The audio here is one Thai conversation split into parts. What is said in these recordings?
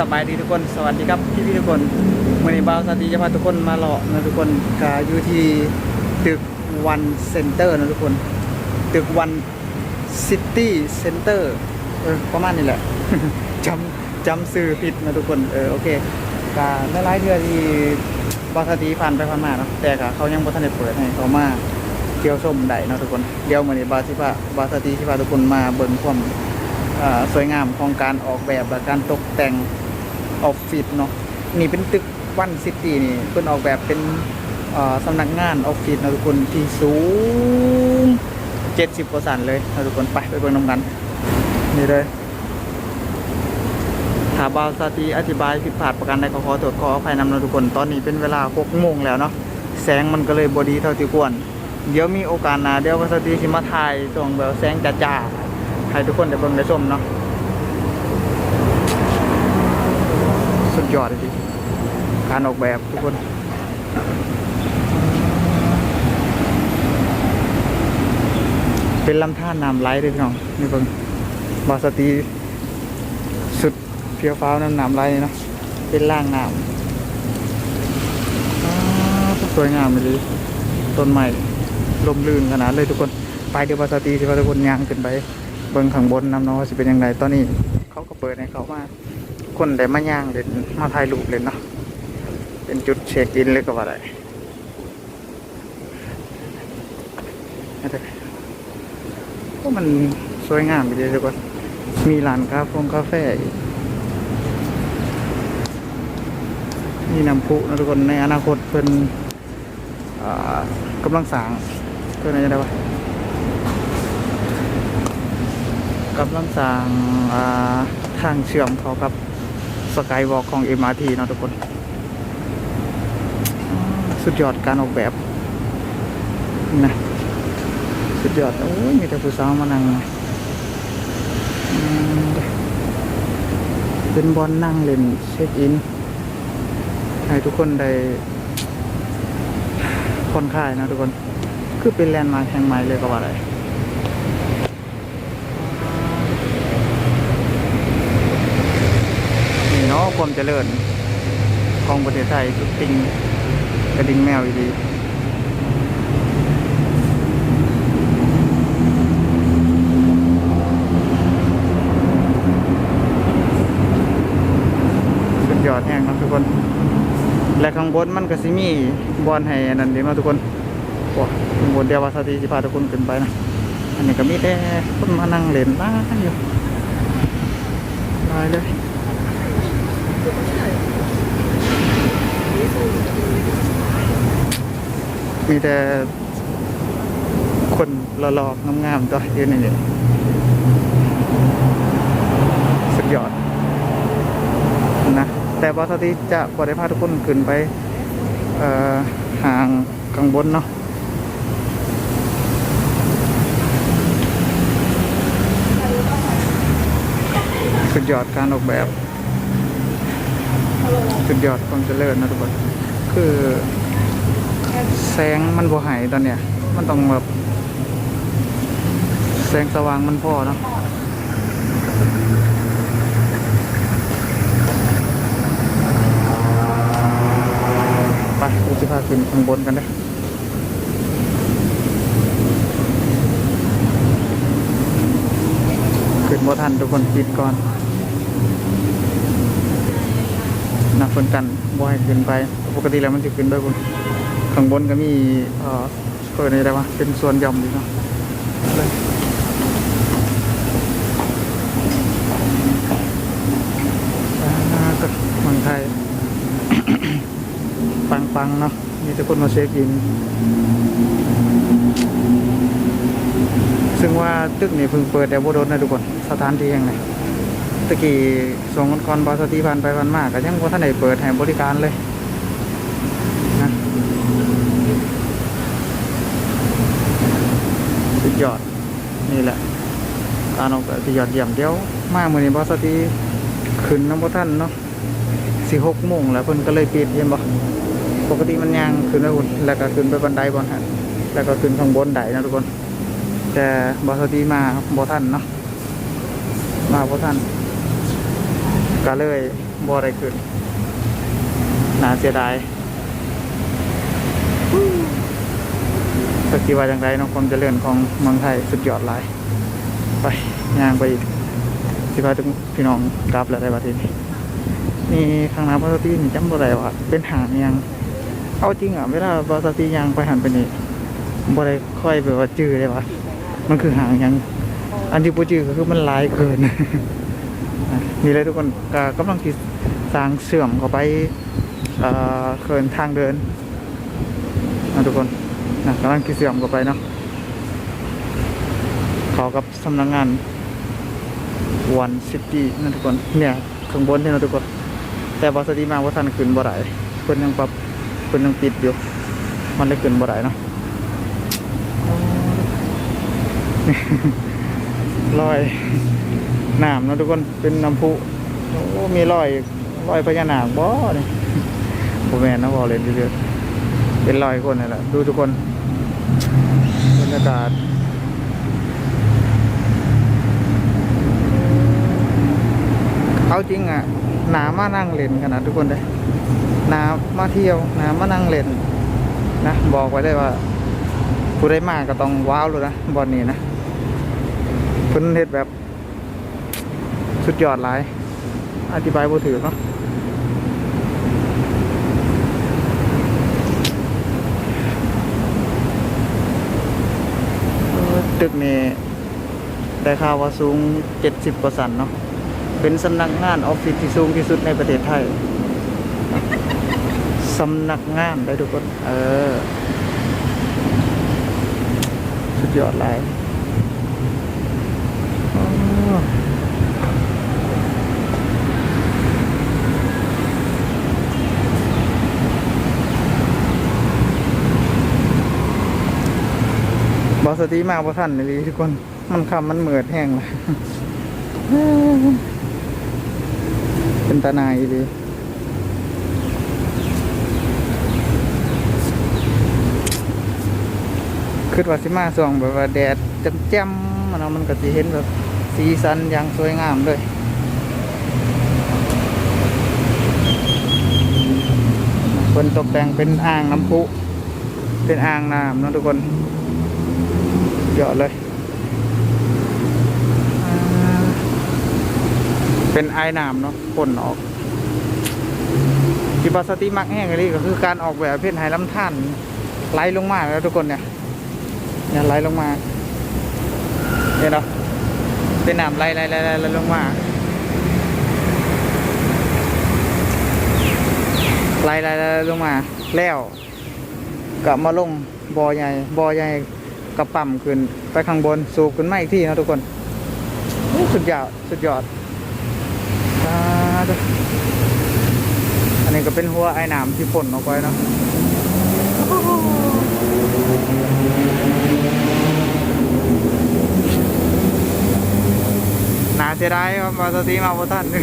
สบายดีทุกคน สวัสดีครับพี่พี่ทุกคนวันนี้บ่าวสาธิตจะพาทุกคนมาเลาะนะทุกคนกาอยู่ที่ตึกวันเซ็นเตอร์นะทุกคน ตึกวันซิตี้เซ็นเตอร์เออประมาณนี้แหละจำจำซื้อผิดนะทุกคนเออโอเคกาหลายๆเดือนที่บาวสาธิตผ่านไปผ่านมาเนาะแต่กเขายังบ่ทันได้เปิดให้เขามาเที่ยวชมได้เนาะทุกคนเดี๋ยวมื้อนี้บาวสิพาบาวสาธิตสิพาทุกคนมาเบิ่งความสวยงามของการออกแบบและการตกแต่ง ออฟฟิศเนาะนี่เป็นตึกวันซิตี้นี่เพิ่นออกแบบเป็นสำนักงานออฟฟิศนะทุกคนที่สูง 70กว่าสันเลยนะทุกคนไปไปเบิ่งนำกัน นี่เลยถาบาวสาตีอธิบายผิดพลาดประการใดขอขอตรวจขออภัยนำนะทุกคน ตอนนี้เป็นเวลา6โมงแล้วเนาะแสงมันก็เลยบดีเท่าที่ควร เดี๋ยวมีโอกาสนะเดี๋ยวบาวสาตีสิมาถ่ายตรงแบบแสงจ้าๆให้ทุกคนได้เบิ่งได้ชมเนาะ สุดยอดเลยดิการออกแบบทุกคนเป็นลำธารน้ำไหลเลยพี่น้องนี่เบิ่งบาสตีสุดเพียวฟ้าวน้ำน้ำไหลเนาะเป็นล่างน้ำสวยงามเลยต้นไม้ลมลื่นขนาดเลยทุกคนไปเดี๋ยวบาสตีสิพาทุกคนย่างขึ้นไปเบิ่งข้างบนน้ำน้องสิเป็นยังไงตอนนี้เขาก็เปิดให้เขามา คนได้มาย่างเล่นมาถ่ายรูปเล่นเนาะเป็นจุดเช็คอินเลยก็ว่าได้ก็มันสวยงามไปเลยทุกคนมีร้านกาแฟกาแฟอีกมีน้ำพุนะทุกคนในอนาคตเป็นอ่ากำลังสร้างเพื่อนอะไรได้ปะกำลังสร้างทางเชื่อมเขากับ สกายวอล์กของ MRT นาะทุกคน สุดยอดการออกแบบนะสุดยอด โอ้ย มีแต่ผู้สาวมานั่งเป็นบอลนั่งเล่นเช็คอิน ให้ทุกคนได้ผ่อนคลายนะทุกคน คือเป็นแลนด์มาร์คแห่งใหม่เลยก็ว่าได้ นี่เนาะ ความเจริญของประเทศไทยสุดติงกระดิ่งแมวอีดีสุดยอดแห้งครับทุกคน และข้างบนมันก็สิมีบอลให้อันนั้นเดีมาทุกคนโอ้ข้างบนเดียววาสติสิพาทุกคนขึ้นไปนะอันนี้ก็มีแต่คนมานั่งเล่นบ้านอยู่ลายเลย มีแต่คนหล่อๆงามๆตัวยืนนี่สุดยอดนะ แต่ว่าเท่าที่จะบริพาทุกคนขึ้นไปเอ่อห่างข้างบนเนาะสุดยอดการออกแบบ สุดยอดความเจริญนะทุกคน คือแสงมันบ่หายตอนเนี้ย มันต้องแบบแสงสว่างมันพอเนาะไปดูสิพาขึ้นข้างบนกันเด้อขึ้นบ่ทันทุกคนปิดก่อน นักคนกันบ่ให้ขึ้นไป ปกติแล้วมันจะขึ้นด้วยบนข้างบนก็มีเอ่อเปิดอะไรวะเป็นส่วนย่อมอยู่เนาะเลยอ่าก็เมืองไทย ปังๆเนาะมีแต่คนมาเช็คอิน ซึ่งว่าตึกนี่เพิ่งเปิดแต่บ่โดนนะทุกคน สถานที่แห่งไหน ตะกี้สองคนก่อนบอสตีพันไปพันมากก็ยังว่าท่านไหนเปิดให้บริการเลยนะสุดยอดนี่แหละการออกแบบที่ยอดเยี่ยมเดียว มาเมื่อนี้บอสตีขึ้นน้ำบท่านเนาะสี่หกโมงแล้วเพิ่นก็เลยปิดเห็นบ่ปกติมันยางขึ้นแล้วคุณแล้วก็ขึ้นไปบันไดบอลฮะแล้วก็ขึ้นข้างบนไดนะทุกคน แต่บอสตีมาบอท่านเนาะมาบอท่าน ก็เลยบ่ได้ขึ้นน่าเสียดายก็คิดว่าอย่างไรเนาะความเจริญของเมืองไทยสุดยอดหลาย ไปย่างไปอีกสิพาทุกพี่น้องกลับแล้วได้ประเทศนี้นี่ข้างหน้าบอสตีนี่จำบ่ได้ว่าเป็นหางยังเอาจริงอะเวลาบอสตียางไปหันไปนี่บ่ได้ค่อยแบบว่าจื้อเลยว่ามันคือหางยัง อันที่ปูจื้อก็คือมันลายเกิน นี่เลยทุกคนก็กำลังที่สร้างเสื่อมเข้าไปเอ่อเขินทางเดินนะทุกคนนะกำลังที่เสื่อมเข้าไปเนาะเขากับสำนักงานวันซิตี้นะทุกคนเนี่ยข้างบนเนี่ยนะทุกคน แต่บอสตีมาว่าทันขึ้นบ่ได้เพิ่นยังปรับเพิ่นยังปิดอยู่ มันเลยขึ้นบ่ได้เนาะลอย น้ำนะทุกคนเป็นน้ำพุโอ้มีรอยรอยพญานาคบ่นี่ผมแมนนะบอกเลยเรื่อยๆเป็นรอยคนนี่แหละดูทุกคนบรรยากาศเอาจริงอะหนามานั่งเล่นขนาดทุกคนเลยหนามาเที่ยวหนามานั่งเล่นนะบอกไว้เลยว่าผู้ได้มาก็ต้องว้าวเลยนะบอลนี้นะเพิ่นเฮ็ดแบบ สุดยอดหลาย อธิบายบ่ถือเนาะตึกนี่ได้ข่าวว่าสูง 70กว่าสันเนาะ เป็นสำนักงานออฟฟิศที่สูงที่สุดในประเทศไทย สำนักงานได้ทุกคน เออ สุดยอดหลาย อสตีมาบอท่านเลยทุกคน มันคำมันเหมือดแห้งเลยเป็นตาหนายเลยคือว่าสิมาส่องแบบว่าแดดแจ่มๆมันเนาะมันก็สิเห็นแบบสีสันอย่างสวยงามเลยคนตกแต่งเป็นอ่างน้ำพุ เป็นอ่างน้ำนะทุกคน ยอดเลย เป็นไอ้น้ำเนาะพ่นออกที่บาสติมักแห้งอันนี้ก็คือการออกแบบเพชรไฮลำท่านไหลลงมาแล้วทุกคนเนี่ยเนี่ยไหลลงมาเห็นเนาะเป็นน้ำไหลไหลไหลไหลไหลลงมาไหลไหลไหลลงมา แล้วกลับมาลงบ่อใหญ่บ่อใหญ่ กระปั่มขึ้นไปข้างบนสูบขึ้นมาอีกที่นะทุกคนสุดยอดสุดยอดอันนี้ก็เป็นหัวไอ้น้ำที่ฝนออกไปเนาะน่าเสียดายมาสตีมาบ่ทันเ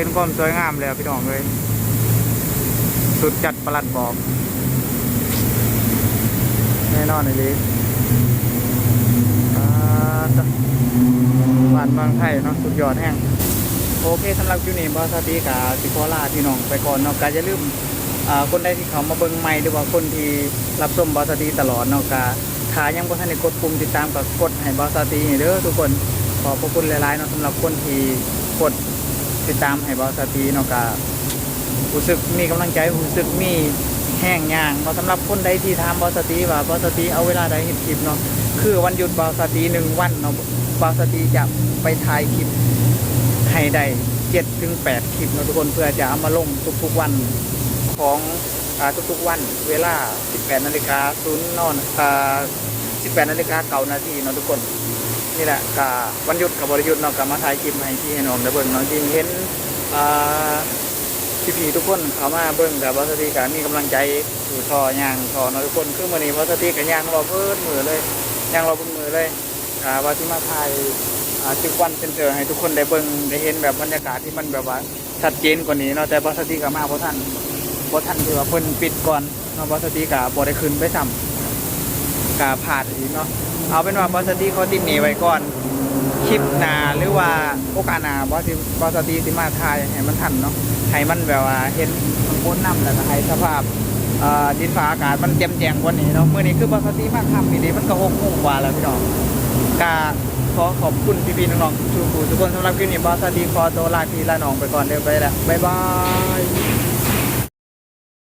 ห็นความสวยงามเลยพี่น้องเลยสุดจัดประหลัดบอก น่นอนเลยอ่าจ้ะบ้านบางไทยเนาะสุดยอดแห้งโอเคสำหรับคิวนี้บอสตีกับสิโคลาพี่น้องไปก่อนเนาะก็อย่าลืมคนใดที่เขามาเบิ่งใหม่หรือว่าคนที่รับชมบอสตีตลอดเนาะก็ถ้ายังบ่ทันได้กดปุ่มติดตามก็กดให้บอสตีเด้อทุกคนขอบพระคุณหลายๆเนาะสำหรับคนที่กดติดตามให้บอสตีเนาะก็รู้สึกมีกำลังใจรู้สึกมี แห้งย่างเนาะสำหรับคนใดที่ทำบอสตีว่าบอสตีเอาเวลาใดเห็นคลิปเนาะคือวันหยุดบอสตีหนึ่งวันเนาะบอสตีจะไปถ่ายคลิปให้ได้เจ็ดถึงแปดคลิปเนาะทุกคนเพื่อจะเอามาลงทุกๆวันของอทุกๆวันเวลา 18นาฬิกาศูนย์นอนอ่า18นาฬิกาเก่านาทีเนาะทุกคน นี่แหละกะวันหยุดกับบริยุทธ์เนาะกับมาถ่ายคลิปให้พี่ให้น้องได้เบิ่งเนาะจริงเห็นอ่า พี่พีทุกคนเขามาเบิ่งกับวัสติการมีกำลังใจอยู่ทอย่างทอนะทุกคนคือมือนี้วัสติกันย่างเราเพิ่นมือเลยย่างเราเพิ่นมือเลยอ่าว่าที่มาถ่ายอ่าสิบวันเซนเตอร์ให้ทุกคนได้เบิ่งได้เห็นแบบบรรยากาศที่มันแบบว่าชัดเจนกว่านี้เนาะแต่วัสติก็มาบ่ทันบ่ทันที่ว่าเพิ่นปิดก่อนเนาะวัสติก็บ่ได้ขึ้นไปซ้ำก็พลาดอีกเนาะเอาเป็นว่าวัสติเขาติดหนีไว้ก่อน คลิปหนาหรือว่าโอกาสหนาบอสิบอสตีสิมาทายให้มันทันเนาะให้มันแบบว่าเห็นบนน้ำแล้วก็ให้สภาพดินฟ้าอากาศมันแจ่มแจ้งกว่านี้เนาะเมื่อนี้คือบอสตีมาทำนี่ดีมันก็หกโมงกว่าแล้วพี่น้องกาขอขอบคุณพี่ๆน้องๆทุกผู้ทุกคนสำหรับคลิปนี้บอสตีขอตัวลาพี่ลาน้องไปก่อนเดี๋ยวไปแล้วบ๊ายบาย